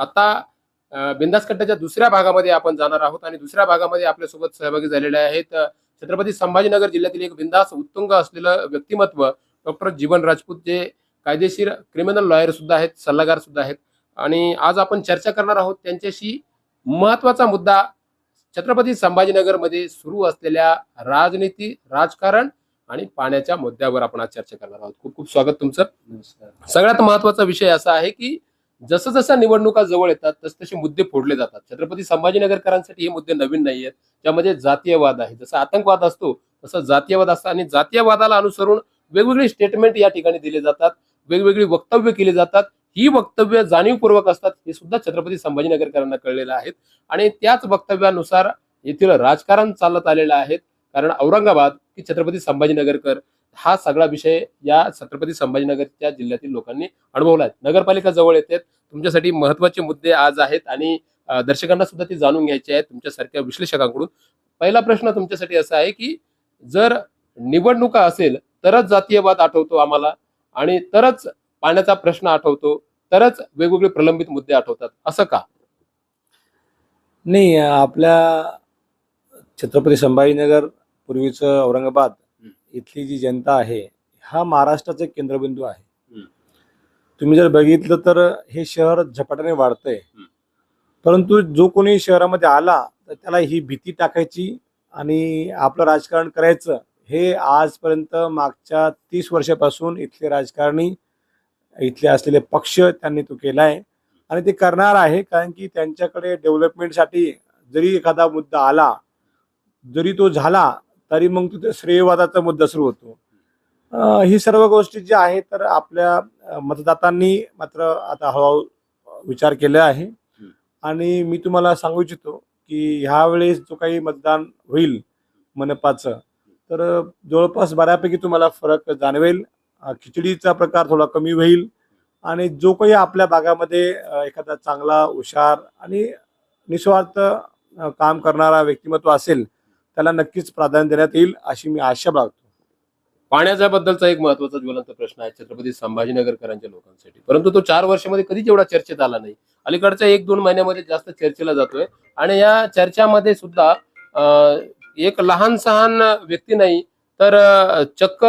आता अ, बिंदास कट्ट्याच्या दुसऱ्या भागामध्ये आपण जाणार आहोत आणि दुसऱ्या भागामध्ये आपल्यासोबत सहभागी झालेले आहेत छत्रपती संभाजीनगर जिल्ह्यातील एक बिंदास उत्तुंग असलेलं व्यक्तिमत्व डॉक्टर जीवन राजपूत जे कायदेशीर क्रिमिनल लॉयर सुद्धा आहेत सल्लागार सुद्धा आहेत. आणि आज आपण चर्चा करणार आहोत त्यांच्याशी महत्त्वाचा मुद्दा छत्रपती संभाजीनगरमध्ये सुरू असलेल्या राजनीती राजकारण आणि पाण्याच्या मुद्द्यावर आपण आज चर्चा करणार आहोत. खूप खूप स्वागत तुमचं. सगळ्यात महत्त्वाचा विषय असा आहे की जसं जसं निवडणुका जवळ येतात तस तसे मुद्दे फोडले जातात. छत्रपती संभाजीनगरकरांसाठी हे मुद्दे नवीन नाही आहेत त्यामध्ये जातीयवाद आहे. जसा आतंकवाद असतो तसं जातीयवाद असतं आणि जातीयवादाला अनुसरून वेगवेगळे स्टेटमेंट या ठिकाणी दिले जातात. वेगवेगळी वक्तव्य केली जातात. ही वक्तव्य जाणीवपूर्वक असतात हे सुद्धा छत्रपती संभाजीनगरकरांना कळलेलं आहेत. आणि त्याच वक्तव्यानुसार येथील राजकारण चालत आलेलं आहे. कारण औरंगाबाद की छत्रपती संभाजीनगरकर हा सगळा विषय या छत्रपती संभाजीनगरच्या जिल्ह्यातील लोकांनी अनुभवला आहे. नगरपालिका जवळ येते. तुमच्यासाठी महत्त्वाचे मुद्दे आज आहेत आणि दर्शकांना सुद्धा ते जाणून घ्यायचे आहेत तुमच्यासारख्या विश्लेषकांकडून. पहिला प्रश्न तुमच्यासाठी असा आहे की जर निवडणुका असेल तरच जातीयवाद आठवतो आम्हाला आणि तरच पाण्याचा प्रश्न आठवतो तरच वेगवेगळे प्रलंबित मुद्दे आठवतात. असं का? नाही आपल्या छत्रपती संभाजीनगर पूर्वीचं औरंगाबाद इथली जी जनता आहे हा महाराष्ट्राचा एक केंद्रबिंदू आहे. तुम्ही जर बघितलं तर हे शहर झपाट्याने वाढतंय. परंतु जो कोणी शहरामध्ये आला तर त्याला ही भीती टाकायची आणि आपलं राजकारण करायचं हे आजपर्यंत मागच्या तीस वर्षापासून इथले राजकारणी इथले असलेले पक्ष त्यांनी तो केलाय आणि ते करणार आहे कारण की त्यांच्याकडे डेव्हलपमेंटसाठी जरी एखादा मुद्दा आला जरी तो झाला तरी मग तिथे श्रेयवादाचा मुद्दा सुरू होतो. ही सर्व गोष्टी जी आहेत तर आपल्या मतदातांनी मात्र आता हळूहळू विचार केला आहे. आणि मी तुम्हाला सांगू इच्छितो की ह्या वेळेस जो काही मतदान होईल मनपाचं तर जवळपास बऱ्यापैकी तुम्हाला फरक जाणवेल. खिचडीचा प्रकार थोडा कमी होईल आणि जो काही आपल्या भागामध्ये एखादा चांगला हुशार आणि निस्वार्थ काम करणारा व्यक्तिमत्व असेल त्याला नक्कीच प्राधान्य देण्यात येईल अशी मी आशा बाळगतो. पाण्याच्या बद्दलचा एक महत्त्वाचा ज्वलंत प्रश्न आहे छत्रपती संभाजीनगरकरांच्या लोकांसाठी. परंतु तो चार वर्षामध्ये कधीच एवढा चर्चेत आला नाही. अलीकडच्या एक दोन महिन्यामध्ये जास्त चर्चेला जातोय आणि या चर्चामध्ये सुद्धा अं, एक लहान सहान व्यक्ती नाही तर चक्क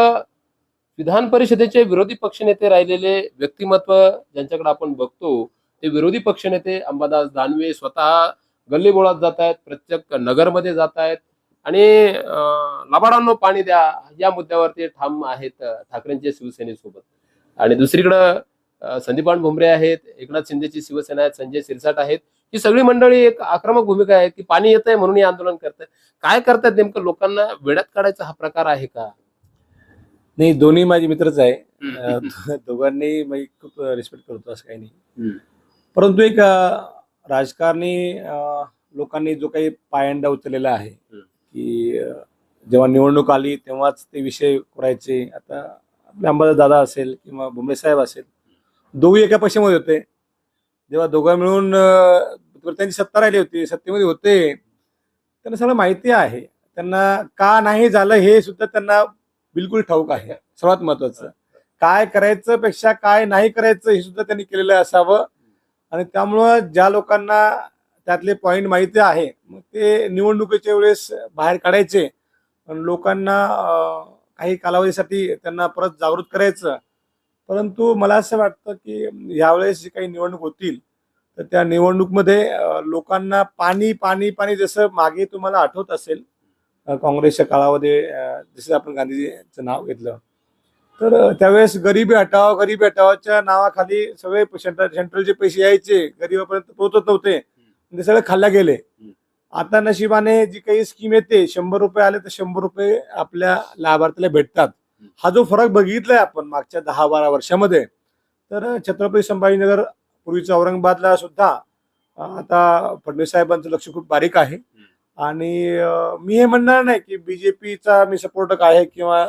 विधान परिषदेचे विरोधी पक्षनेते राहिलेले व्यक्तिमत्व ज्यांच्याकडे आपण बघतो ते विरोधी पक्षनेते अंबादास दानवे स्वतः गल्लीबोळात जात आहेत प्रत्येक नगरमध्ये जात आहेत. आणि लबाडांनो पाणी द्या या मुद्द्यावर ते ठाम आहेत ठाकरेंच्या शिवसेनेसोबत आणि दुसरीकडं संदीपान भुमरे आहेत एकनाथ शिंदेची शिवसेना आहेत संजय सिरसाट आहेत. ही सगळी मंडळी एक आक्रमक भूमिका आहे की पाणी येत आहे म्हणून हे आंदोलन करतायत काय करतात नेमकं लोकांना? वेड्यात काढायचा हा प्रकार आहे का? नाही दोन्ही माझे मित्रच आहे. दोघांनी मी खूप रिस्पेक्ट करतो असं काही नाही. परंतु एक राजकारणी लोकांनी जो काही पायंडा उचललेला आहे. की जेव्हा निवडणूक आली तेव्हाच ते विषय करायचे आता आपले अंबादास दादा असेल किंवा भुमरे साहेब असेल दोघे एका पक्षामध्ये होते. जेव्हा दोघं मिळून त्यांची सत्ता राहिली होती सत्तेमध्ये होते. त्यांना सगळं माहिती आहे. त्यांना का नाही झालं हे सुद्धा त्यांना बिलकुल ठाऊक आहे. सर्वात महत्वाचं काय करायचं पेक्षा काय नाही करायचं हे सुद्धा त्यांनी केलेलं असावं. आणि त्यामुळं ज्या लोकांना त्यातले पॉईंट माहिती आहे. मग ते निवडणुकीच्या वेळेस बाहेर काढायचे. लोकांना काही कालावधीसाठी त्यांना परत जागृत करायचं. परंतु मला असं वाटतं की यावेळेस जी काही निवडणूक होतील तर त्या निवडणूकमध्ये लोकांना पाणी पाणी पाणी जसं मागे तुम्हाला आठवत असेल काँग्रेसच्या काळामध्ये जसं आपण गांधीजीचं नाव घेतलं तर त्यावेळेस गरिबी हटाव गरिबी हटावाच्या नावाखाली सगळे सेंट्रल सेंट्रलचे पैसे यायचे. गरिबापर्यंत पोहोचत नव्हते. ते सगळे खाल्ल्या गेले. आता नशिबाने जी काही स्कीम येते शंभर रुपये आले तर शंभर रुपये आपल्या लाभार्थीला भेटतात. हा जो फरक बघितलाय आपण मागच्या दहा बारा वर्षामध्ये तर छत्रपती संभाजीनगर पूर्वीचं औरंगाबादला सुद्धा आता फडणवीस साहेबांचं लक्ष खूप बारीक आहे. आणि मी हे म्हणणार नाही की बीजेपीचा मी सपोर्टक आहे किंवा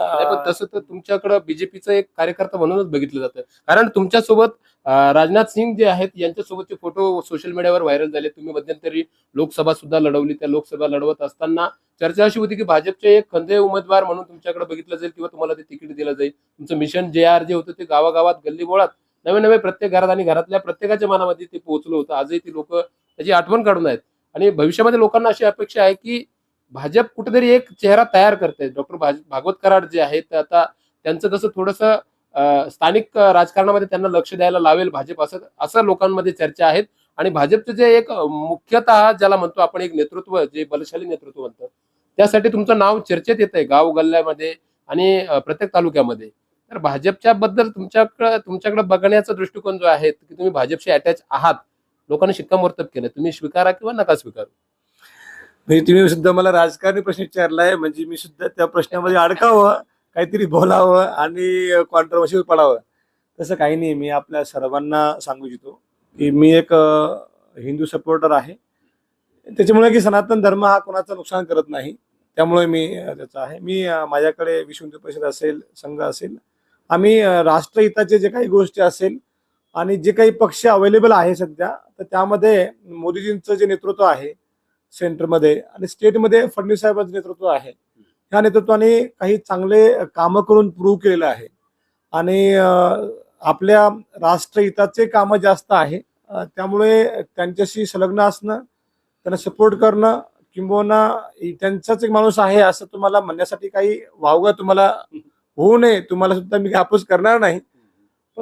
तसं तर तुमच्याकडे बीजेपीचं एक कार्यकर्ता म्हणूनच बघितलं जातं. कारण तुमच्यासोबत राजनाथ सिंग जे आहेत यांच्यासोबतचे फोटो सोशल मीडियावर व्हायरल झाले. तुम्ही मध्यंतरी लोकसभा सुद्धा लढवली. त्या लोकसभा लढवत असताना चर्चा अशी होती की भाजपचे एक खंदे उमेदवार म्हणून तुमच्याकडे बघितलं जाईल किंवा तुम्हाला ते तिकीट दिलं जाईल. तुमचं मिशन जे आर जे होतं ते गावागावात गल्लीबोळात नवे नवे प्रत्येक घरात आणि घरातल्या प्रत्येकाच्या मनामध्ये ते पोहोचलं होतं. आजही ती लोक त्याची आठवण काढून आहेत. आणि भविष्यामध्ये लोकांना अशी अपेक्षा आहे की भाजप कुठेतरी एक चेहरा तयार करते डॉक्टर भागवत कराड जे आहेत आता त्यांचं जसं थोडंसं स्थानिक राजकारणामध्ये त्यांना लक्ष द्यायला लावेल भाजप असं असं लोकांमध्ये चर्चा आहेत. आणि भाजपचं जे एक मुख्यतः ज्याला म्हणतो आपण एक नेतृत्व जे बलशाली नेतृत्व म्हणतो त्यासाठी तुमचं नाव चर्चेत येत आहे गाव गल्ल्यामध्ये आणि प्रत्येक तालुक्यामध्ये. तर भाजपच्या बद्दल तुमच्याकडे तुमच्याकडे बघण्याचा दृष्टिकोन जो आहे की तुम्ही भाजपशी अटॅच आहात. लोकांनी शिक्कामोर्तब केलं तुम्ही स्वीकारा किंवा नका स्वीकारू? म्हणजे तुम्ही सुद्धा मला राजकारणी प्रश्न विचारलाय म्हणजे मी सुद्धा त्या प्रश्नामध्ये अडकावं काहीतरी बोलावं आणि कॉन्ट्रोवर्सी पडावं. तसं काही नाही. मी आपल्या सर्वांना सांगू इच्छितो की मी एक हिंदू सपोर्टर आहे. त्याच्यामुळे की सनातन धर्म हा कोणाचं नुकसान करत नाही. त्यामुळे मी त्याचा आहे. मी माझ्याकडे विश्व हिंदू परिषद असेल संघ असेल आम्ही राष्ट्रहिताचे जे काही गोष्टी असेल आणि जे काही पक्ष अवेलेबल आहे सध्या तर त्यामध्ये मोदीजींचं जे नेतृत्व आहे सेंटरमध्ये आणि स्टेटमध्ये फडणवीस साहेबांचं नेतृत्व आहे. ह्या नेतृत्वाने काही चांगले कामं करून प्रूव्ह केलेलं आहे. आणि आपल्या राष्ट्रहिताचे कामं जास्त आहे. त्यामुळे त्यांच्याशी संलग्न असणं त्यांना सपोर्ट करणं किंबहुना त्यांचाच एक माणूस आहे असं तुम्हाला म्हणण्यासाठी काही वावगा तुम्हाला होऊ नये. तुम्हाला सुद्धा मी अपोज करणार नाही.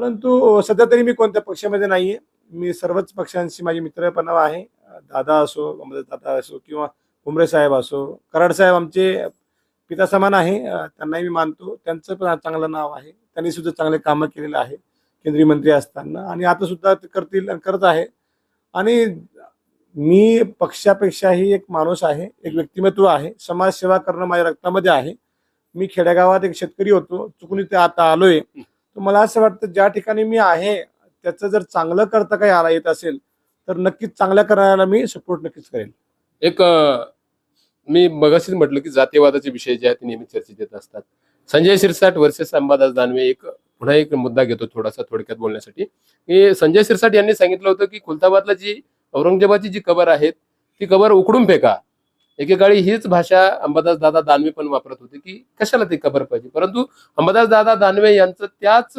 परंतु सध्या तरी मी कोणत्या पक्षामध्ये नाही आहे मी सर्वच पक्षांशी माझी मित्रपणा आहे. दादा असो अमृत दादा असो किंवा उमरे साहेब असो कराड साहेब आमचे पिता समान आहे. त्यांनाही मी मानतो. त्यांचं पण चांगलं नाव आहे. त्यांनी सुद्धा चांगले कामं केलेलं आहे. केंद्रीय मंत्री असताना. आणि आता सुद्धा ते करतील करत आहे. आणि मी पक्षापेक्षाही एक माणूस आहे. एक व्यक्तिमत्व आहे. समाजसेवा करणं माझ्या रक्तामध्ये आहे. मी खेडेगावात एक शेतकरी होतो. चुकून ते आता आलोय. तर मला असं वाटतं ज्या ठिकाणी मी आहे त्याचं जर चांगलं करता काही आला येत असेल तर नक्कीच चांगल्या करायला मी सपोर्ट नक्कीच करेल. एक मी मगाशीच म्हटलं की जातीयवादाचे विषय जे आहेत ते नेहमी चर्चेत येत असतात. संजय शिरसाट वर्सेस अंबादास दानवे एक पुन्हा एक मुद्दा घेतो थोडासा थोडक्यात बोलण्यासाठी. की संजय शिरसाट यांनी सांगितलं होतं की खुलताबादला जी औरंगजेबाची जी कबर आहेत ती कबर उकडून फेका. एकेकाळी हीच भाषा अंबादास दादा दानवे पण वापरत होते की कशाला ती कबर पाहिजे? परंतु अंबादास दादा दानवे यांचं त्याच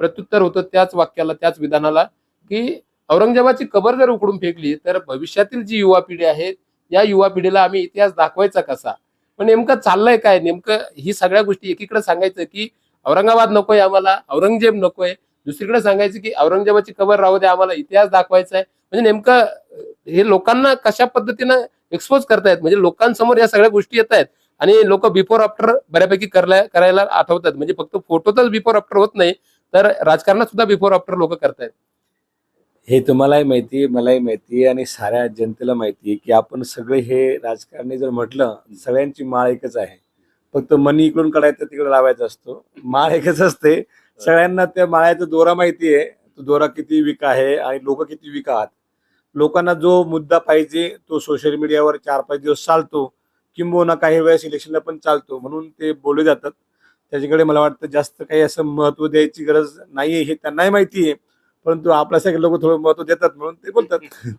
प्रत्युत्तर होतं त्याच वाक्याला त्याच विधानाला की औरंगजेबाची कबर जर उकडून फेकली तर भविष्यातील जी युवा पिढी आहे या युवा पिढीला आम्ही इतिहास दाखवायचा कसा? पण नेमकं चाललंय काय? नेमकं ही सगळ्या गोष्टी एकीकडे सांगायचं की औरंगाबाद नकोय आम्हाला औरंगजेब नकोय. दुसरीकडे सांगायचं की औरंगजेबाची कबर राहू द्या आम्हाला इतिहास दाखवायचा आहे. म्हणजे नेमकं हे लोकांना कशा पद्धतीनं एक्सपोज करतायत. म्हणजे लोकांसमोर या सगळ्या गोष्टी येत आहेत. आणि लोक बिफोर आफ्टर बऱ्यापैकी करला करायला आठवतात. म्हणजे फक्त फोटोतच बिफोर आफ्टर होत नाही तर राजकारणात सुद्धा बिफोर आफ्टर लोक करतायत. हे तुम्हालाही माहिती आहे मलाही माहिती आहे आणि साऱ्या जनतेला माहिती आहे की आपण सगळे हे राजकारणी जर म्हटलं सगळ्यांची माळ एकच आहे. फक्त मनी इकडून काढायचं तिकडे लावायचा असतो. माळ एकच असते. सगळ्यांना त्या माळ्याचा दोरा माहिती आहे. तो दोरा किती विका आहे आणि लोक किती विका आहात. लोकांना जो मुद्दा पाहिजे तो सोशल मीडियावर चार पाच दिवस चालतो किंबहुना काही वेळेस इलेक्शनला पण चालतो म्हणून ते बोलले जातात. त्याच्याकडे मला वाटतं जास्त काही असं महत्त्व द्यायची गरज नाहीये हे त्यांनाही माहिती आहे परंतु आपल्यासारखे लोक थोडं महत्त्व देतात म्हणून ते बोलतात.